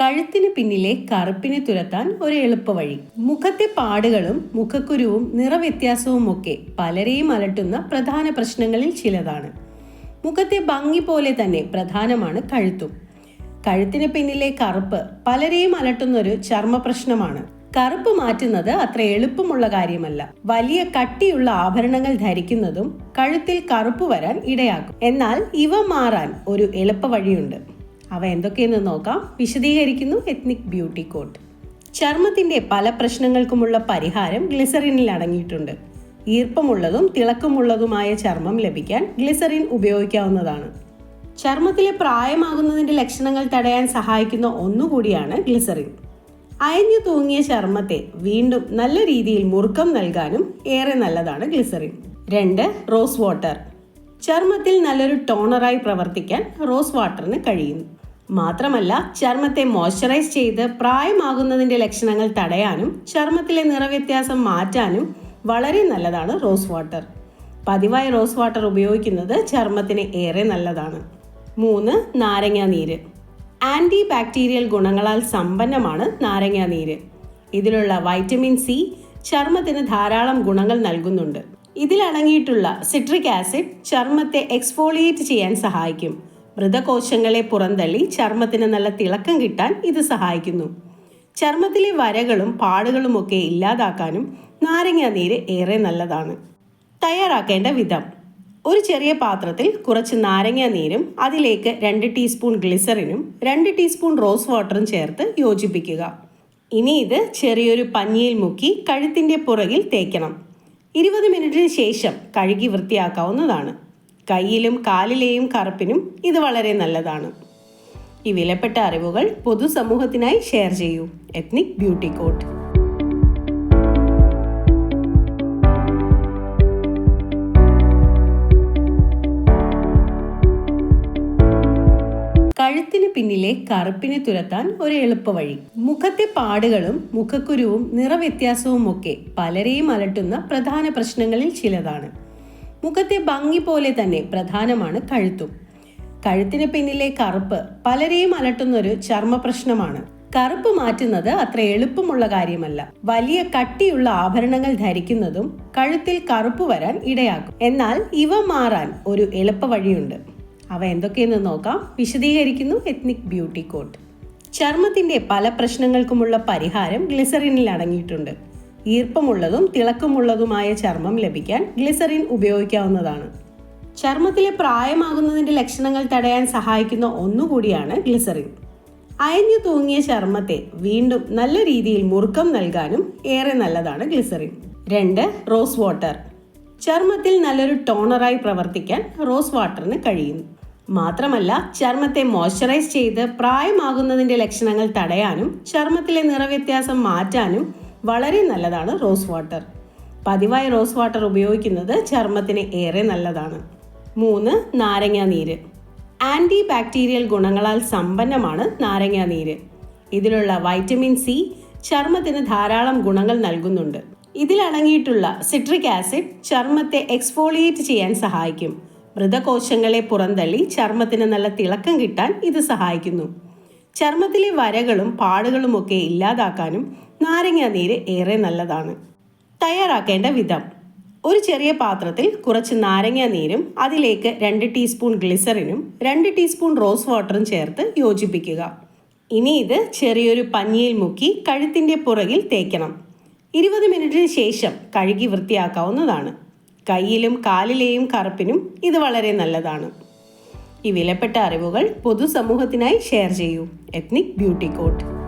കഴുത്തിന് പിന്നിലെ കറുപ്പിനെ തുരത്താൻ ഒരു എളുപ്പവഴി. മുഖത്തെ പാടുകളും മുഖക്കുരുവും നിറവ്യത്യാസവും ഒക്കെ പലരെയും അലട്ടുന്ന പ്രധാന പ്രശ്നങ്ങളിൽ ചിലതാണ്. മുഖത്തെ ഭംഗി പോലെ തന്നെ പ്രധാനമാണ് കഴുത്തും. കഴുത്തിന് പിന്നിലെ കറുപ്പ് പലരെയും അലട്ടുന്ന ഒരു ചർമ്മ പ്രശ്നമാണ്. കറുപ്പ് മാറ്റുന്നത് അത്ര എളുപ്പമുള്ള കാര്യമല്ല. വലിയ കട്ടിയുള്ള ആഭരണങ്ങൾ ധരിക്കുന്നതും കഴുത്തിൽ കറുപ്പ് വരാൻ ഇടയാക്കും. എന്നാൽ ഇവ മാറാൻ ഒരു എളുപ്പ വഴിയുണ്ട് അവ എന്തൊക്കെയെന്ന് നോക്കാം. വിശദീകരിക്കുന്നു എത്നിക് ബ്യൂട്ടി കോട്ട് ചർമ്മത്തിന്റെ പല പ്രശ്നങ്ങൾക്കുമുള്ള പരിഹാരം ഗ്ലിസറിനിൽ അടങ്ങിയിട്ടുണ്ട്. ഈർപ്പമുള്ളതും തിളക്കമുള്ളതുമായ ചർമ്മം ലഭിക്കാൻ ഗ്ലിസറിൻ ഉപയോഗിക്കാവുന്നതാണ്. ചർമ്മത്തിലെ പ്രായമാകുന്നതിന്റെ ലക്ഷണങ്ങൾ തടയാൻ സഹായിക്കുന്ന ഒന്നുകൂടിയാണ് ഗ്ലിസറിൻ അയഞ്ഞു തൂങ്ങിയ ചർമ്മത്തെ വീണ്ടും നല്ല രീതിയിൽ മുറുക്കം നൽകാനും ഏറെ നല്ലതാണ് ഗ്ലിസറിൻ രണ്ട് റോസ് വാട്ടർ ചർമ്മത്തിൽ നല്ലൊരു ടോണറായി പ്രവർത്തിക്കാൻ റോസ് വാട്ടറിന് കഴിയുന്നു. മാത്രമല്ല ചർമ്മത്തെ മോയ്സ്ചറൈസ് ചെയ്ത് പ്രായമാകുന്നതിന്റെ ലക്ഷണങ്ങൾ തടയാനും ചർമ്മത്തിലെ നിറവ്യത്യാസം മാറ്റാനും വളരെ നല്ലതാണ് റോസ് വാട്ടർ. പതിവായി റോസ് വാട്ടർ ഉപയോഗിക്കുന്നത് ചർമ്മത്തിന് ഏറെ നല്ലതാണ്. മൂന്ന് നാരങ്ങ നീര്. ആന്റി ബാക്ടീരിയൽ ഗുണങ്ങളാൽ സമ്പന്നമാണ് നാരങ്ങ നീര്. ഇതിലുള്ള വൈറ്റമിൻ സി ചർമ്മത്തിന് ധാരാളം ഗുണങ്ങൾ നൽകുന്നുണ്ട്. ഇതിലടങ്ങിയിട്ടുള്ള സിട്രിക് ആസിഡ് ചർമ്മത്തെ എക്സ്ഫോളിയേറ്റ് ചെയ്യാൻ സഹായിക്കും. മൃതകോശങ്ങളെ പുറന്തള്ളി ചർമ്മത്തിന് നല്ല തിളക്കം കിട്ടാൻ ഇത് സഹായിക്കുന്നു. ചർമ്മത്തിലെ വരകളും പാടുകളുമൊക്കെ ഇല്ലാതാക്കാനും നാരങ്ങ നീര് ഏറെ നല്ലതാണ്. തയ്യാറാക്കേണ്ട വിധം. ഒരു ചെറിയ പാത്രത്തിൽ കുറച്ച് നാരങ്ങ നീരും അതിലേക്ക് രണ്ട് ടീസ്പൂൺ ഗ്ലിസറിനും രണ്ട് ടീസ്പൂൺ റോസ് വാട്ടറും ചേർത്ത് യോജിപ്പിക്കുക. ഇനി ഇത് ചെറിയൊരു പഞ്ഞിയിൽ മുക്കി കഴുത്തിന്റെ പുറകിൽ തേക്കണം. ഇരുപത് മിനിറ്റിന് ശേഷം കഴുകി വൃത്തിയാക്കാവുന്നതാണ്. കയ്യിലും കാലിലെയും കറുപ്പിനും ഇത് വളരെ നല്ലതാണ്. ഈ വിലപ്പെട്ട അറിവുകൾ പൊതുസമൂഹത്തിനായി ഷെയർ ചെയ്യൂ. എത്നിക് ബ്യൂട്ടി കോട്ട് കഴുത്തിന് പിന്നിലെ കറുപ്പിനെ തുരത്താൻ ഒരു എളുപ്പവഴി. മുഖത്തെ പാടുകളും മുഖക്കുരുവും നിറവ്യത്യാസവും ഒക്കെ പലരെയും അലട്ടുന്ന പ്രധാന പ്രശ്നങ്ങളിൽ ചിലതാണ്. മുഖത്തെ ഭംഗി പോലെ തന്നെ പ്രധാനമാണ് കഴുത്തും. കഴുത്തിന് പിന്നിലെ കറുപ്പ് പലരെയും അലട്ടുന്ന ഒരു ചർമ്മ പ്രശ്നമാണ് കറുപ്പ് മാറ്റുന്നത് അത്ര എളുപ്പമുള്ള കാര്യമല്ല. വലിയ കട്ടിയുള്ള ആഭരണങ്ങൾ ധരിക്കുന്നതും കഴുത്തിൽ കറുപ്പ് വരാൻ ഇടയാക്കും. എന്നാൽ ഇവ മാറാൻ ഒരു എളുപ്പ വഴിയുണ്ട്. അവ എന്തൊക്കെയെന്ന് നോക്കാം. വിശദീകരിക്കുന്നു എത്നിക് ബ്യൂട്ടി കോട്ട് ചർമ്മത്തിന്റെ പല പ്രശ്നങ്ങൾക്കുമുള്ള പരിഹാരം ഗ്ലിസറിനിൽ അടങ്ങിയിട്ടുണ്ട്. ഈർപ്പമുള്ളതും തിളക്കമുള്ളതുമായ ചർമ്മം ലഭിക്കാൻ ഗ്ലിസറിൻ ഉപയോഗിക്കാവുന്നതാണ്. ചർമ്മത്തിലെ പ്രായമാകുന്നതിന്റെ ലക്ഷണങ്ങൾ തടയാൻ സഹായിക്കുന്ന ഒന്നുകൂടിയാണ് ഗ്ലിസറിൻ. അയഞ്ഞു തൂങ്ങിയ ചർമ്മത്തെ വീണ്ടും നല്ല രീതിയിൽ മുറുക്കം നൽകാനും ഏറെ നല്ലതാണ് ഗ്ലിസറിൻ. രണ്ട് റോസ് വാട്ടർ. ചർമ്മത്തിൽ നല്ലൊരു ടോണറായി പ്രവർത്തിക്കാൻ റോസ് വാട്ടറിന് കഴിയുന്നു. മാത്രമല്ല ചർമ്മത്തെ മോയ്സ്ചറൈസ് ചെയ്ത് പ്രായമാകുന്നതിന്റെ ലക്ഷണങ്ങൾ തടയാനും ചർമ്മത്തിലെ നിറവ്യത്യാസം മാറ്റാനും വളരെ നല്ലതാണ് റോസ് വാട്ടർ. പതിവായി റോസ് വാട്ടർ ഉപയോഗിക്കുന്നത് ചർമ്മത്തിന് ഏറെ നല്ലതാണ്. മൂന്ന് നാരങ്ങാ നീര്. ആന്റി ബാക്ടീരിയൽ ഗുണങ്ങളാൽ സമ്പന്നമാണ് നാരങ്ങാ നീര്. ഇതിലുള്ള വൈറ്റമിൻ സി ചർമ്മത്തിന് ധാരാളം ഗുണങ്ങൾ നൽകുന്നുണ്ട്. ഇതിലടങ്ങിയിട്ടുള്ള സിട്രിക് ആസിഡ് ചർമ്മത്തെ എക്സ്ഫോളിയേറ്റ് ചെയ്യാൻ സഹായിക്കും. മൃതകോശങ്ങളെ പുറന്തള്ളി ചർമ്മത്തിന് നല്ല തിളക്കം കിട്ടാൻ ഇത് സഹായിക്കുന്നു. ചർമ്മത്തിലെ വരകളും പാടുകളുമൊക്കെ ഇല്ലാതാക്കാനും നാരങ്ങാ നീര് ഏറെ നല്ലതാണ്. തയ്യാറാക്കേണ്ട വിധം. ഒരു ചെറിയ പാത്രത്തിൽ കുറച്ച് നാരങ്ങ നീരും അതിലേക്ക് രണ്ട് ടീസ്പൂൺ ഗ്ലിസറിനും രണ്ട് ടീസ്പൂൺ റോസ് വാട്ടറും ചേർത്ത് യോജിപ്പിക്കുക. ഇനി ഇത് ചെറിയൊരു പഞ്ഞിയിൽ മുക്കി കഴുത്തിന്റെ പുറകിൽ തേക്കണം. ഇരുപത് മിനിറ്റിന് ശേഷം കഴുകി വൃത്തിയാക്കാവുന്നതാണ്. കയ്യിലും കാലിലെയും കറുപ്പിനും ഇത് വളരെ നല്ലതാണ്. ഈ വിലപ്പെട്ട അറിവുകൾ പൊതുസമൂഹത്തിനായി ഷെയർ ചെയ്യൂ. Ethnic beauty coat.